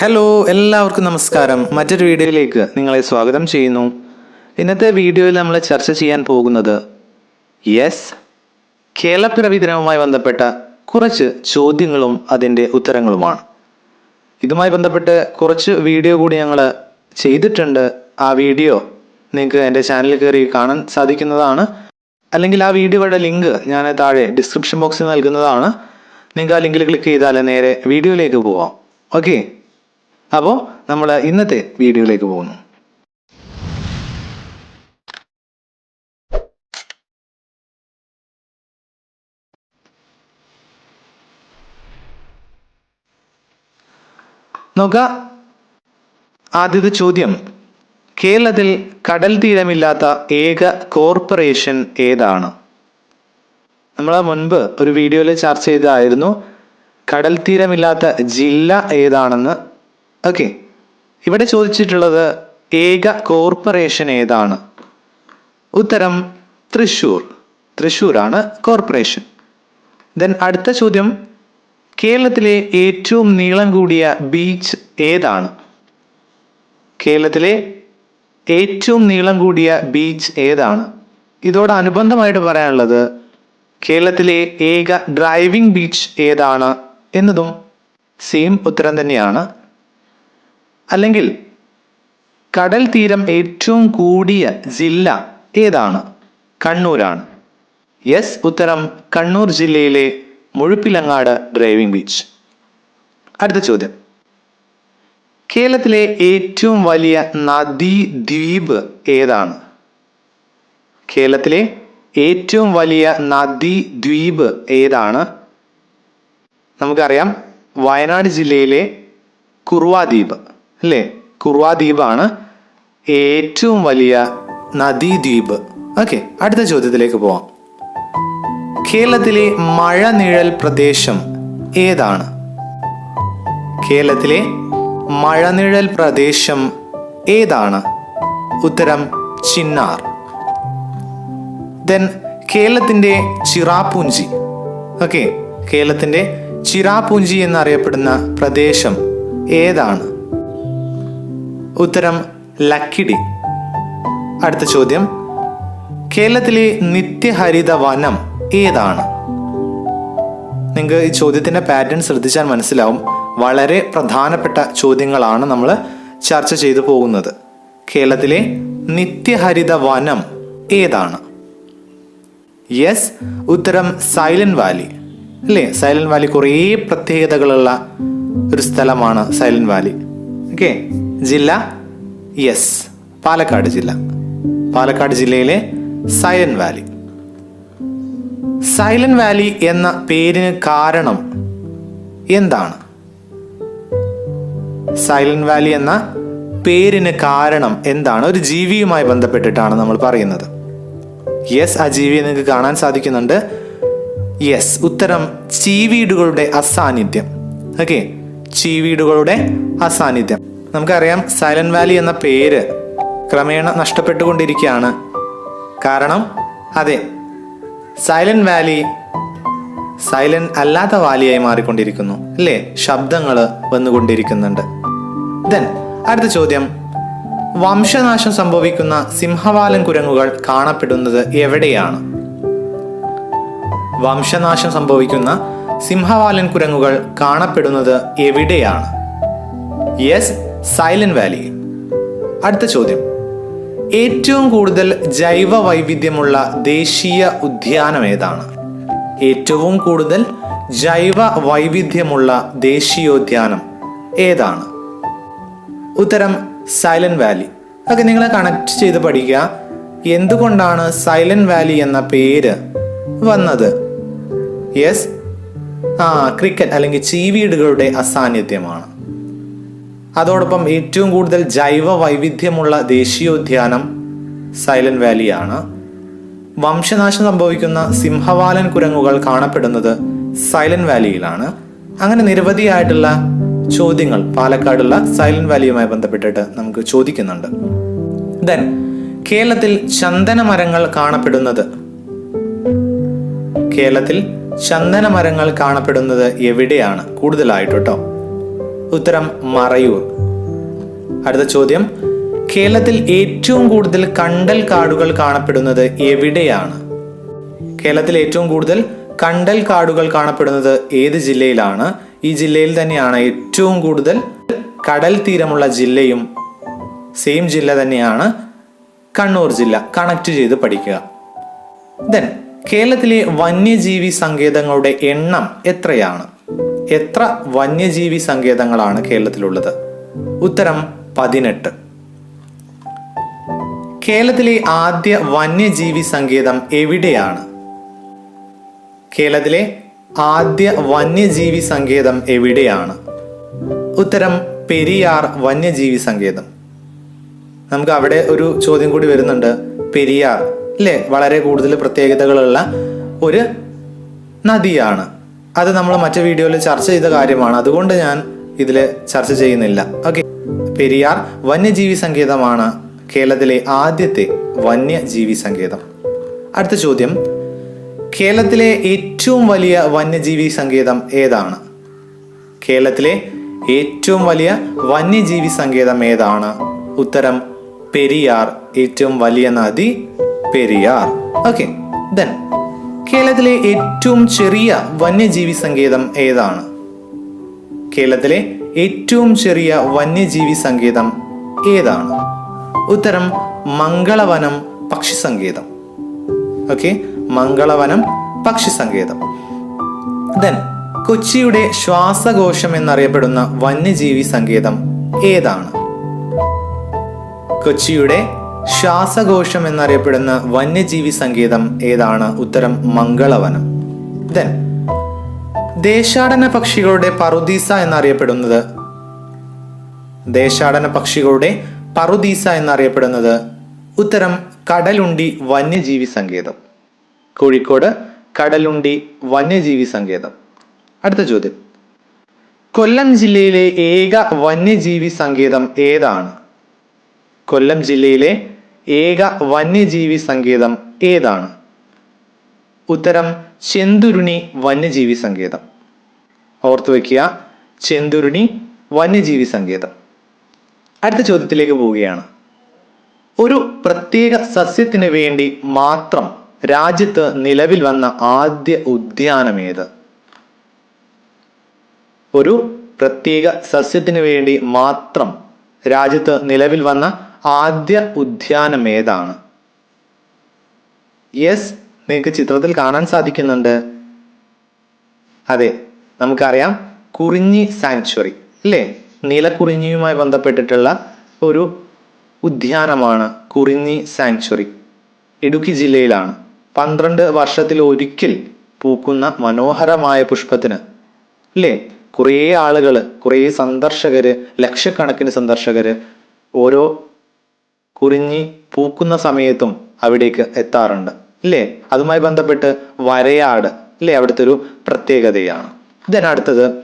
Hello എല്ലാവർക്കും നമസ്കാരം. മറ്റൊരു വീഡിയോയിലേക്ക് നിങ്ങളെ സ്വാഗതം ചെയ്യുന്നു. ഇന്നത്തെ വീഡിയോയിൽ നമ്മൾ ചർച്ച ചെയ്യാൻ പോകുന്നത് യെസ് കേരളപ്പിറവി ദിനവുമായി ബന്ധപ്പെട്ട കുറച്ച് ചോദ്യങ്ങളും അതിന്റെ ഉത്തരങ്ങളുമാണ്. ഇതുമായി ബന്ധപ്പെട്ട് കുറച്ച് വീഡിയോ കൂടി ഞങ്ങൾ ചെയ്തിട്ടുണ്ട്. ആ വീഡിയോ നിങ്ങൾക്ക് എന്റെ ചാനലിൽ കയറി കാണാൻ സാധിക്കുന്നതാണ്. അല്ലെങ്കിൽ ആ വീഡിയോയുടെ ലിങ്ക് ഞാൻ താഴെ ഡിസ്ക്രിപ്ഷൻ ബോക്സിൽ നൽകുന്നതാണ്. നിങ്ങൾക്ക് ആ ലിങ്കിൽ ക്ലിക്ക് ചെയ്താൽ നേരെ വീഡിയോയിലേക്ക് പോവാം. ഓക്കെ. അപ്പോൾ നമ്മൾ ഇന്നത്തെ വീഡിയോയിലേക്ക് പോകുന്നു. നോക്ക. ആദ്യത്തെ ചോദ്യം. കേരളത്തിൽ കടൽ തീരമില്ലാത്ത ഏക കോർപ്പറേഷൻ ഏതാണ്? നമ്മൾ മുൻപ് ഒരു വീഡിയോയിൽ ചർച്ച ചെയ്തതായിരുന്നു കടൽ തീരമില്ലാത്ത ജില്ല ഏതാണെന്ന്? ഓക്കെ ഇവിടെ ചോദിച്ചിട്ടുള്ളത് ഏക കോർപ്പറേഷൻ ഏതാണ്? ഉത്തരം തൃശൂർ തൃശ്ശൂരാണ് കോർപ്പറേഷൻ. ദെൻ അടുത്ത ചോദ്യം കേരളത്തിലെ ഏറ്റവും നീളം കൂടിയ ബീച്ച് ഏതാണ്? കേരളത്തിലെ ഏറ്റവും നീളം കൂടിയ ബീച്ച് ഏതാണ്? ഇതോടനുബന്ധമായിട്ട് പറയാനുള്ളത് കേരളത്തിലെ ഏക ഡ്രൈവിംഗ് ബീച്ച് ഏതാണ്? എന്നതും സെയിം ഉത്തരം തന്നെയാണ്. അല്ലെങ്കിൽ കടൽ തീരം ഏറ്റവും കൂടിയ ജില്ല ഏതാണ്? കണ്ണൂരാണ്. യെസ് ഉത്തരം കണ്ണൂർ ജില്ലയിലെ മുഴുപ്പിലങ്ങാട് ഡ്രൈവിംഗ് ബീച്ച് അടുത്ത ചോദ്യം. കേരളത്തിലെ ഏറ്റവും വലിയ നദീദ്വീപ് ഏതാണ്? കേരളത്തിലെ ഏറ്റവും വലിയ നദീദ്വീപ് ഏതാണ്? നമുക്കറിയാം വയനാട് ജില്ലയിലെ കുറുവാ ദ്വീപ് അല്ലേ? കുറുവാ ദ്വീപാണ് ഏറ്റവും വലിയ നദീദ്വീപ്. ഓക്കെ അടുത്ത ചോദ്യത്തിലേക്ക് പോവാം. കേരളത്തിലെ മഴനിഴൽ പ്രദേശം ഏതാണ്? കേരളത്തിലെ മഴനിഴൽ പ്രദേശം ഏതാണ്? ഉത്തരം ചിന്നാർ. ദെൻ കേരളത്തിന്റെ ചിറാപൂഞ്ചി. ഓക്കെ കേരളത്തിന്റെ ചിറാപൂഞ്ചി എന്നറിയപ്പെടുന്ന പ്രദേശം ഏതാണ്? ഉത്തരം ലക്കിടി. അടുത്ത ചോദ്യം. കേരളത്തിലെ നിത്യഹരിത വനം ഏതാണ്? നിങ്ങൾക്ക് ഈ ചോദ്യത്തിന്റെ പാറ്റേൺ ശ്രദ്ധിച്ചാൽ മനസ്സിലാവും. വളരെ പ്രധാനപ്പെട്ട ചോദ്യങ്ങളാണ് നമ്മൾ ചർച്ച ചെയ്തു പോകുന്നത്. കേരളത്തിലെ നിത്യഹരിത വനം ഏതാണ്? യെസ് ഉത്തരം സൈലന്റ് വാലി. അല്ലേ? സൈലന്റ് വാലി കുറേ പ്രത്യേകതകളുള്ള ഒരു സ്ഥലമാണ് സൈലന്റ് വാലി ഓക്കെ ജില്ല? യെസ് പാലക്കാട് ജില്ല. പാലക്കാട് ജില്ലയിലെ സൈലന്റ് വാലി സൈലന്റ് വാലി എന്ന പേരിന് കാരണം എന്താണ്? സൈലന്റ് വാലി എന്ന പേരിന് കാരണം എന്താണ്? ഒരു ജീവിയുമായി ബന്ധപ്പെട്ടിട്ടാണ് നമ്മൾ പറയുന്നത്. യെസ് ആ ജീവിയെ നിങ്ങൾക്ക് കാണാൻ സാധിക്കുന്നുണ്ട്. യെസ് ഉത്തരം ചീവീടുകളുടെ അസാന്നിധ്യം. ഓക്കെ ചീവീടുകളുടെ അസാന്നിധ്യം. നമുക്കറിയാം സൈലന്റ് വാലി എന്ന പേര് ക്രമേണ നഷ്ടപ്പെട്ടുകൊണ്ടിരിക്കുകയാണ്. കാരണം അതെ സൈലന്റ് വാലി സൈലന്റ് അല്ലാത്ത വാലിയായി മാറിക്കൊണ്ടിരിക്കുന്നു അല്ലേ? ശബ്ദങ്ങൾ വന്നുകൊണ്ടിരിക്കുന്നുണ്ട്. ദെൻ അടുത്ത ചോദ്യം. വംശനാശം സംഭവിക്കുന്ന സിംഹവാലൻ കുരങ്ങുകൾ കാണപ്പെടുന്നത് എവിടെയാണ്? വംശനാശം സംഭവിക്കുന്ന സിംഹവാലൻ കുരങ്ങുകൾ കാണപ്പെടുന്നത് എവിടെയാണ്? Yes Silent Valley. അടുത്ത ചോദ്യം. ഏറ്റവും കൂടുതൽ ജൈവ വൈവിധ്യമുള്ള ദേശീയ ഉദ്യാനം ഏതാണ്? ഏറ്റവും കൂടുതൽ ജൈവ വൈവിധ്യമുള്ള ദേശീയോദ്യാനം ഏതാണ്? ഉത്തരം സൈലന്റ് വാലി. ഒക്കെ നിങ്ങളെ കണക്ട് ചെയ്ത് പഠിക്കുക. എന്തുകൊണ്ടാണ് സൈലന്റ് വാലി എന്ന പേര് വന്നത്? യെസ് ആ ക്രിക്കറ്റ് അല്ലെങ്കിൽ ചീവീടുകളുടെ അസാന്നിധ്യമാണ്. അതോടൊപ്പം ഏറ്റവും കൂടുതൽ ജൈവ വൈവിധ്യമുള്ള ദേശീയോദ്യാനം സൈലന്റ് വാലിയാണ്. വംശനാശം സംഭവിക്കുന്ന സിംഹവാലൻ കുരങ്ങുകൾ കാണപ്പെടുന്നത് സൈലന്റ് വാലിയിലാണ്. അങ്ങനെ നിരവധിയായിട്ടുള്ള ചോദ്യങ്ങൾ പാലക്കാടുള്ള സൈലന്റ് വാലിയുമായി ബന്ധപ്പെട്ടിട്ട് നമുക്ക് ചോദിക്കുന്നുണ്ട്. ദെൻ കേരളത്തിൽ ചന്ദന മരങ്ങൾ കാണപ്പെടുന്നത്? കേരളത്തിൽ ചന്ദന മരങ്ങൾ കാണപ്പെടുന്നത് എവിടെയാണ്? കൂടുതലായിട്ട്. കേട്ടോ ഉത്തരം മറയൂർ. അടുത്ത ചോദ്യം. കേരളത്തിൽ ഏറ്റവും കൂടുതൽ കണ്ടൽ കാടുകൾ കാണപ്പെടുന്നത് എവിടെയാണ്? കേരളത്തിൽ ഏറ്റവും കൂടുതൽ കണ്ടൽ കാടുകൾ കാണപ്പെടുന്നത് ഏത് ജില്ലയിലാണ്? ഈ ജില്ലയിൽ തന്നെയാണ് ഏറ്റവും കൂടുതൽ കടൽ തീരമുള്ള ജില്ലയും സെയിം ജില്ല തന്നെയാണ് കണ്ണൂർ ജില്ല. കണക്ട് ചെയ്ത് പഠിക്കുക. ദെൻ കേരളത്തിലെ വന്യജീവി സങ്കേതങ്ങളുടെ എണ്ണം എത്രയാണ്? എത്ര വന്യജീവി സങ്കേതങ്ങളാണ് കേരളത്തിലുള്ളത്? ഉത്തരം പതിനെട്ട്. കേരളത്തിലെ ആദ്യ വന്യജീവി സങ്കേതം എവിടെയാണ്? കേരളത്തിലെ ആദ്യ വന്യജീവി സങ്കേതം എവിടെയാണ്? ഉത്തരം പെരിയാർ വന്യജീവി സങ്കേതം. നമുക്ക് അവിടെ ഒരു ചോദ്യം കൂടി വരുന്നുണ്ട്. പെരിയാർ. അല്ലേ വളരെ കൂടുതൽ പ്രത്യേകതകളുള്ള ഒരു നദിയാണ്. അത് നമ്മൾ മറ്റു വീഡിയോയിൽ ചർച്ച ചെയ്ത കാര്യമാണ്. അതുകൊണ്ട് ഞാൻ ഇതിൽ ചർച്ച ചെയ്യുന്നില്ല. ഓക്കെ പെരിയാർ വന്യജീവി സങ്കേതമാണ് കേരളത്തിലെ ആദ്യത്തെ വന്യജീവി സങ്കേതം. അടുത്ത ചോദ്യം. കേരളത്തിലെ ഏറ്റവും വലിയ വന്യജീവി സങ്കേതം ഏതാണ്? കേരളത്തിലെ ഏറ്റവും വലിയ വന്യജീവി സങ്കേതം ഏതാണ്? ഉത്തരം പെരിയാർ ഏറ്റവും വലിയ നദി പെരിയാർ ഓക്കെ ദെൻ കേരളത്തിലെ ഏറ്റവും ചെറിയ വന്യജീവി സങ്കേതം ഏതാണ്? കേരളത്തിലെ ഏറ്റവും ചെറിയ വന്യജീവി സങ്കേതം ഏതാണ്? ഉത്തരം മംഗളവനം പക്ഷി സങ്കേതം. ഓക്കെ മംഗളവനം പക്ഷി സങ്കേതം. ദെൻ കൊച്ചിയുടെ ശ്വാസകോശം എന്നറിയപ്പെടുന്ന വന്യജീവി സങ്കേതം ഏതാണ്? കൊച്ചിയുടെ ശ്വാസകോശം എന്നറിയപ്പെടുന്ന വന്യജീവി സംഗീതം ഏതാണ്? ഉത്തരം മംഗളവനം. ദെൻ ദേശാടന പക്ഷികളുടെ പറുദീസ എന്നറിയപ്പെടുന്നത് ദേശാടന പക്ഷികളുടെ പറുദീസ എന്നറിയപ്പെടുന്നത് ഉത്തരം കടലുണ്ടി വന്യജീവി സങ്കേതം. കോഴിക്കോട് കടലുണ്ടി വന്യജീവി സങ്കേതം. അടുത്ത ചോദ്യം. കൊല്ലം ജില്ലയിലെ ഏക വന്യജീവി സങ്കേതം ഏതാണ്? കൊല്ലം ജില്ലയിലെ ഏക വന്യജീവി സങ്കേതം ഏതാണ്? ഉത്തരം ചെന്തുരുണി വന്യജീവി സങ്കേതം. ഓർത്തു വയ്ക്കുക ചെന്തുരുണി വന്യജീവി സങ്കേതം. അടുത്ത ചോദ്യത്തിലേക്ക് പോവുകയാണ്. ഒരു പ്രത്യേക സസ്യത്തിന് വേണ്ടി മാത്രം രാജ്യത്ത് നിലവിൽ വന്ന ആദ്യ ഉദ്യാനം ഏത്? ഒരു പ്രത്യേക സസ്യത്തിന് വേണ്ടി മാത്രം രാജ്യത്ത് നിലവിൽ വന്ന ആദ്യ ഉദ്യാനം ഏതാണ്? യെസ് നിങ്ങൾക്ക് ചിത്രത്തിൽ കാണാൻ സാധിക്കുന്നുണ്ട്. അതെ നമുക്കറിയാം കുറിഞ്ഞി സാങ്ച്വറി അല്ലേ നീലക്കുറിഞ്ഞിയുമായി ബന്ധപ്പെട്ടിട്ടുള്ള ഒരു ഉദ്യാനമാണ് കുറിഞ്ഞി സാങ്ച്വറി. ഇടുക്കി ജില്ലയിലാണ്. പന്ത്രണ്ട് വർഷത്തിൽ ഒരിക്കൽ പൂക്കുന്ന മനോഹരമായ പുഷ്പത്തിന് അല്ലേ കുറേ ആളുകൾ കുറേ സന്ദർശകര് ലക്ഷക്കണക്കിന് സന്ദർശകര് ഓരോ കുറിഞ്ഞി പൂക്കുന്ന സമയത്തും അവിടേക്ക് എത്താറുണ്ട്. അല്ലേ അതുമായി ബന്ധപ്പെട്ട് വരയാട് ഇല്ലേ? അവിടുത്തെ ഒരു പ്രത്യേകതയാണ്. ഇതിനടുത്തത്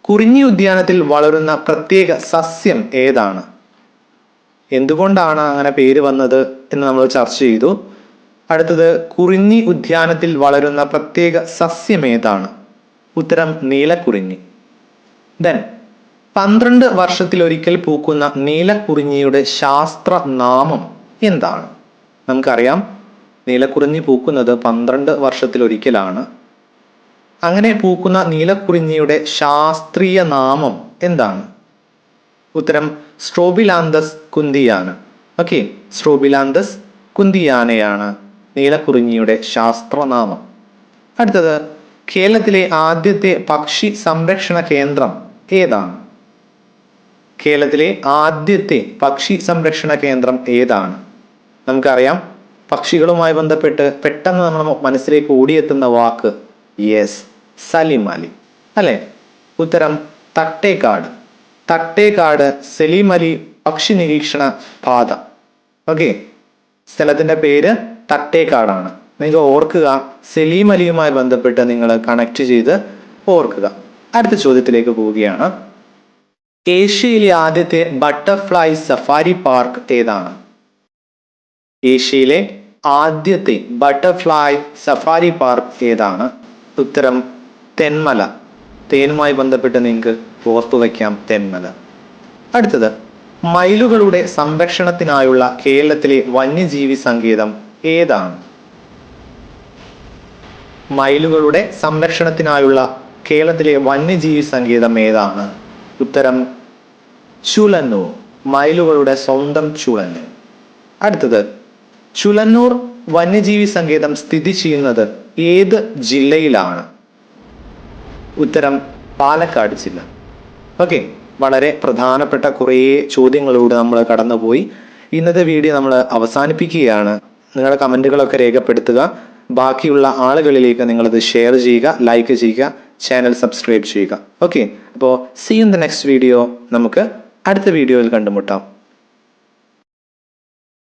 കുറിഞ്ഞി ഉദ്യാനത്തിൽ വളരുന്ന പ്രത്യേക സസ്യം ഏതാണ്? എന്തുകൊണ്ടാണ് അങ്ങനെ പേര് വന്നത് എന്ന് നമ്മൾ ചർച്ച ചെയ്തു. അടുത്തത് കുറിഞ്ഞി ഉദ്യാനത്തിൽ വളരുന്ന പ്രത്യേക സസ്യം ഏതാണ്? ഉത്തരം നീലക്കുറിഞ്ഞി. ദെൻ പന്ത്രണ്ട് വർഷത്തിലൊരിക്കൽ പൂക്കുന്ന നീലക്കുറിഞ്ഞിയുടെ ശാസ്ത്ര നാമം എന്താണ്? നമുക്കറിയാം. നീലക്കുറിഞ്ഞി പൂക്കുന്നത് പന്ത്രണ്ട് വർഷത്തിലൊരിക്കലാണ്. അങ്ങനെ പൂക്കുന്ന നീലക്കുറിഞ്ഞിയുടെ ശാസ്ത്രീയ നാമം എന്താണ്? ഉത്തരം സ്ട്രോബിലാന്തസ് കുന്തിയാന ഓക്കെ സ്ട്രോബിലാന്തസ് കുന്തിയാനയാണ് നീലക്കുറിഞ്ഞിയുടെ ശാസ്ത്രനാമം. അടുത്തത് കേരളത്തിലെ ആദ്യത്തെ പക്ഷി സംരക്ഷണ കേന്ദ്രം ഏതാണ്? കേരളത്തിലെ ആദ്യത്തെ പക്ഷി സംരക്ഷണ കേന്ദ്രം ഏതാണ്? നമുക്കറിയാം പക്ഷികളുമായി ബന്ധപ്പെട്ട് പെട്ടെന്ന് നമ്മുടെ മനസ്സിലേക്ക് ഓടിയെത്തുന്ന വാക്ക് യെസ് സലിം അലി. അല്ലെ? ഉത്തരം തട്ടേക്കാട്. തട്ടേക്കാട് സലീം അലി പക്ഷി നിരീക്ഷണ പാത. ഓക്കെ. സ്ഥലത്തിന്റെ പേര് തട്ടേക്കാടാണ്. നിങ്ങൾ ഓർക്കുക സലീം അലിയുമായി ബന്ധപ്പെട്ട് നിങ്ങൾ കണക്ട് ചെയ്ത് ഓർക്കുക. അടുത്ത ചോദ്യത്തിലേക്ക് പോവുകയാണ്. ഏഷ്യയിലെ ആദ്യത്തെ ബട്ടർഫ്ലൈ സഫാരി പാർക്ക് ഏതാണ്? ഏഷ്യയിലെ ആദ്യത്തെ ബട്ടർഫ്ലൈ സഫാരി പാർക്ക് ഏതാണ്? ഉത്തരം തെന്മല. തേനുമായി ബന്ധപ്പെട്ട് നിങ്ങൾക്ക് ഓർത്തു വയ്ക്കാം തെന്മല. അടുത്തത് മയിലുകളുടെ സംരക്ഷണത്തിനായുള്ള കേരളത്തിലെ വന്യജീവി സങ്കേതം ഏതാണ്? മയിലുകളുടെ സംരക്ഷണത്തിനായുള്ള കേരളത്തിലെ വന്യജീവി സങ്കേതം ഏതാണ്? ഉത്തരം ചുലന്നു മയിലുകളുടെ സ്വന്തം ചുളന്ന് അടുത്തത് ചുലന്നൂർ വന്യജീവി സങ്കേതം സ്ഥിതി ചെയ്യുന്നത് ഏത് ജില്ലയിലാണ്? ഉത്തരം പാലക്കാട് ജില്ല. ഓക്കെ വളരെ പ്രധാനപ്പെട്ട കുറേ ചോദ്യങ്ങളിലൂടെ നമ്മൾ കടന്നുപോയി. ഇന്നത്തെ വീഡിയോ നമ്മൾ അവസാനിപ്പിക്കുകയാണ്. നിങ്ങളുടെ കമന്റുകളൊക്കെ രേഖപ്പെടുത്തുക. ബാക്കിയുള്ള ആളുകളിലേക്ക് നിങ്ങളത് ഷെയർ ചെയ്യുക ലൈക്ക് ചെയ്യുക. ചാനൽ സബ്സ്ക്രൈബ് ചെയ്യുക. ഓക്കെ അപ്പോൾ see in the next video നമുക്ക് അടുത്ത വീഡിയോയിൽ കണ്ടുമുട്ടാം.